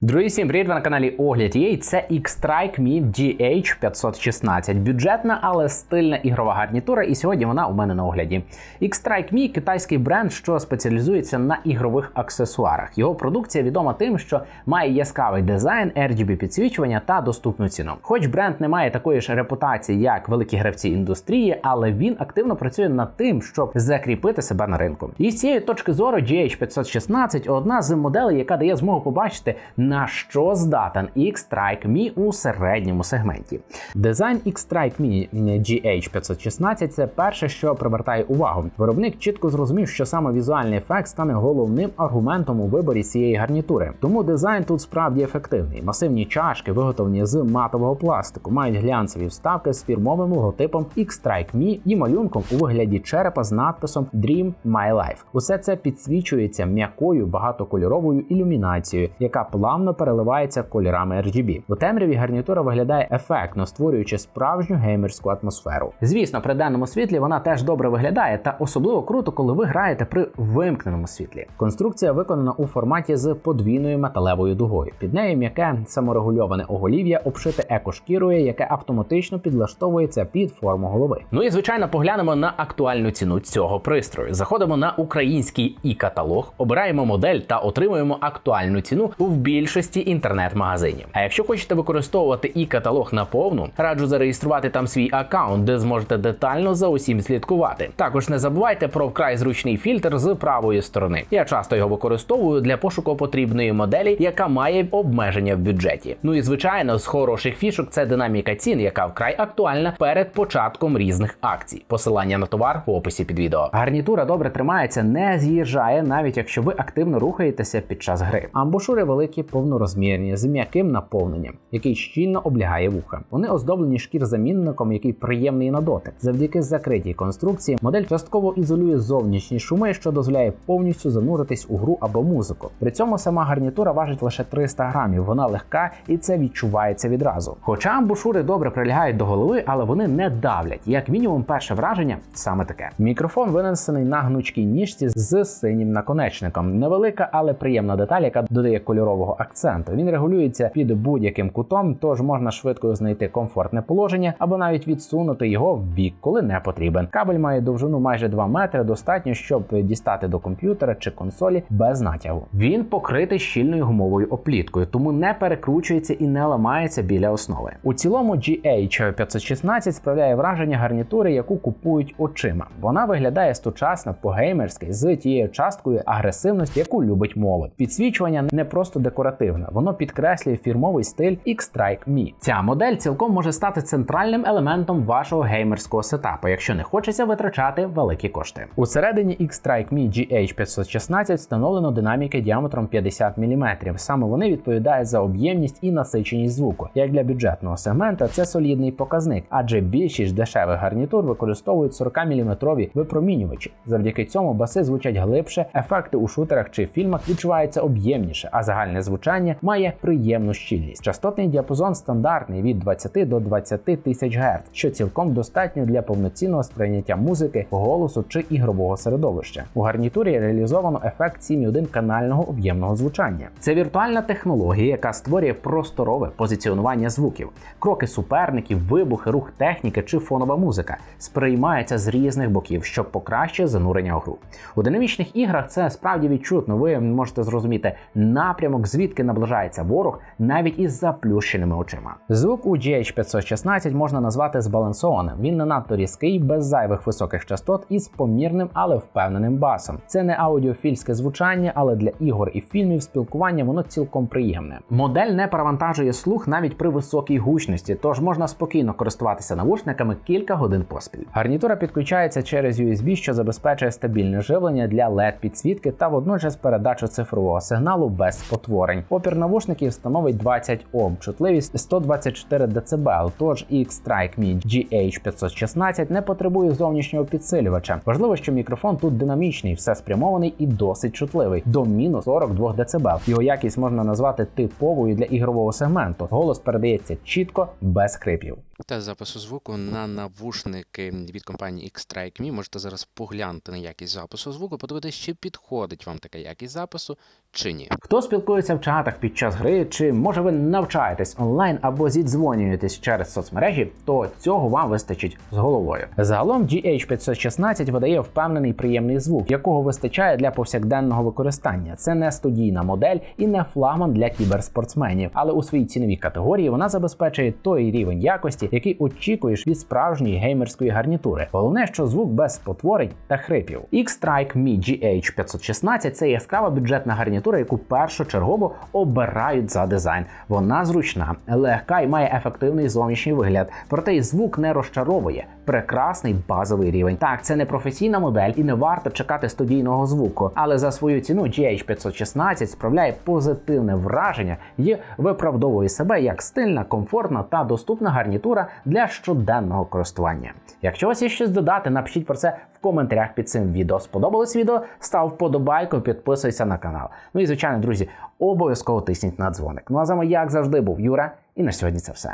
Друзі, всім привіт! Ви на каналі Огляд EA. Це X-Strike Mi GH516. Бюджетна, але стильна ігрова гарнітура, і сьогодні вона у мене на огляді. X-Strike Mi – китайський бренд, що спеціалізується на ігрових аксесуарах. Його продукція відома тим, що має яскравий дизайн, RGB підсвічування та доступну ціну. Хоч бренд не має такої ж репутації, як великі гравці індустрії, але він активно працює над тим, щоб закріпити себе на ринку. І з цієї точки зору GH516 одна з моделей, яка дає змогу побачити на що здатен X-Strike Mi у середньому сегменті. Дизайн X-Strike Mi GH516 це перше, що привертає увагу. Виробник чітко зрозумів, що саме візуальний ефект стане головним аргументом у виборі цієї гарнітури. Тому дизайн тут справді ефективний. Масивні чашки, виготовлені з матового пластику, мають глянцеві вставки з фірмовим логотипом X-Strike Mi і малюнком у вигляді черепа з надписом Dream My Life. Усе це підсвічується м'якою багатокольоровою ілюмінацією, яка плавно переливається кольорами RGB. У темряві гарнітура виглядає ефектно, створюючи справжню геймерську атмосферу. Звісно, при денному світлі вона теж добре виглядає, та особливо круто, коли ви граєте при вимкненому світлі. Конструкція виконана у форматі з подвійною металевою дугою. Під нею м'яке саморегульоване оголів'я, обшите екошкірою, яке автоматично підлаштовується під форму голови. Ну і звичайно, поглянемо на актуальну ціну цього пристрою. Заходимо на український і каталог, обираємо модель та отримуємо актуальну ціну в більшості інтернет-магазинів. А якщо хочете використовувати і каталог наповну, раджу зареєструвати там свій аккаунт, де зможете детально за усім слідкувати. Також не забувайте про вкрай зручний фільтр з правої сторони. Я часто його використовую для пошуку потрібної моделі, яка має обмеження в бюджеті. Ну і звичайно, з хороших фішок це динаміка цін, яка вкрай актуальна перед початком різних акцій. Посилання на товар в описі під відео. Гарнітура добре тримається, не з'їжджає, навіть якщо ви активно рухаєтеся під час гри. Амбушури великі, повнорозмірні, з м'яким наповненням, який щільно облягає вуха. Вони оздоблені шкірзамінником, який приємний на дотик. Завдяки закритій конструкції модель частково ізолює зовнішні шуми, що дозволяє повністю зануритись у гру або музику. При цьому сама гарнітура важить лише 300 грамів. Вона легка і це відчувається відразу. Хоча амбушури добре прилягають до голови, але вони не давлять. Як мінімум, перше враження саме таке. Мікрофон винесений на гнучкій ніжці з синім наконечником. Невелика, але приємна деталь, яка додає кольорового акценту. Він регулюється під будь-яким кутом, тож можна швидко знайти комфортне положення або навіть відсунути його в бік, коли не потрібен. Кабель має довжину майже 2 метри, достатньо, щоб дістати до комп'ютера чи консолі без натягу. Він покритий щільною гумовою опліткою, тому не перекручується і не ламається біля основи. У цілому GH516 справляє враження гарнітури, яку купують очима. Вона виглядає сучасно по-геймерськи з тією часткою агресивності, яку любить молодь. Підсвічування не просто декоративне, воно підкреслює фірмовий стиль X-Strike Mi. Ця модель цілком може стати центральним елементом вашого геймерського сетапу, якщо не хочеться витрачати великі кошти. Усередині X-Strike Mi GH516 встановлено динаміки діаметром 50 мм. Саме вони відповідають за об'ємність і насиченість звуку. Як для бюджетного сегмента, це солідний показник, адже більшість дешевих гарнітур використовують 40 мм випромінювачі. Завдяки цьому баси звучать глибше, ефекти у шутерах чи фільмах відчуваються об'ємніше, а загальне звучання має приємну щільність. Частотний діапазон стандартний від 20 до 20 тисяч Гц, що цілком достатньо для повноцінного сприйняття музики, голосу чи ігрового середовища. У гарнітурі реалізовано ефект 7.1 канального об'ємного звучання. Це віртуальна технологія, яка створює просторове позиціонування звуків. Кроки суперників, вибухи, рух техніки чи фонова музика сприймаються з різних боків, що покращує занурення у гру. У динамічних іграх це справді відчутно. Ви можете зрозуміти напрямок, звідки наближається ворог, навіть із заплющеними очима. Звук у GH516 можна назвати збалансованим. Він не надто різкий, без зайвих високих частот і з помірним, але впевненим басом. Це не аудіофільське звучання, але для ігор і фільмів спілкування воно цілком приємне. Модель не перевантажує слух навіть при високій гучності, тож можна спокійно користуватися навушниками кілька годин поспіль. Гарнітура підключається через USB, що забезпечує стабільне живлення для LED підсвітки та водночас передачу цифрового сигналу без спотворень. Опір навушників становить 20 Ом, чутливість 124 дБ, тож X-Strike Mi GH516 не потребує зовнішнього підсилювача. Важливо, що мікрофон тут динамічний, все спрямований і досить чутливий до мінус 42 дБ. Його якість можна назвати типовою для ігрового сегменту. Голос передається чітко, без хрипів. Та запису звуку на навушники від компанії X-Strike Me. Можете зараз поглянути на якість запису звуку, подивитися, чи підходить вам така якість запису, чи ні. Хто спілкується в чатах під час гри, чи може ви навчаєтесь онлайн або зідзвонюєтесь через соцмережі, то цього вам вистачить з головою. Загалом GH516 видає впевнений приємний звук, якого вистачає для повсякденного використання. Це не студійна модель і не флагман для кіберспортсменів, але у своїй ціновій категорії вона забезпечує той рівень якості, який очікуєш від справжньої геймерської гарнітури. Головне, що звук без спотворень та хрипів. X-Strike Mi GH516 – це яскрава бюджетна гарнітура, яку першочергово обирають за дизайн. Вона зручна, легка і має ефективний зовнішній вигляд. Проте й звук не розчаровує. Прекрасний базовий рівень. Так, це не професійна модель і не варто чекати студійного звуку, але за свою ціну GH516 справляє позитивне враження і виправдовує себе як стильна, комфортна та доступна гарнітура для щоденного користування. Якщо у вас є щось додати, напишіть про це в коментарях під цим відео. Сподобалось відео? Став вподобайку, підписуйся на канал. Ну і звичайно, друзі, обов'язково тисніть на дзвоник. Ну а з вами, як завжди, був Юра, і на сьогодні це все.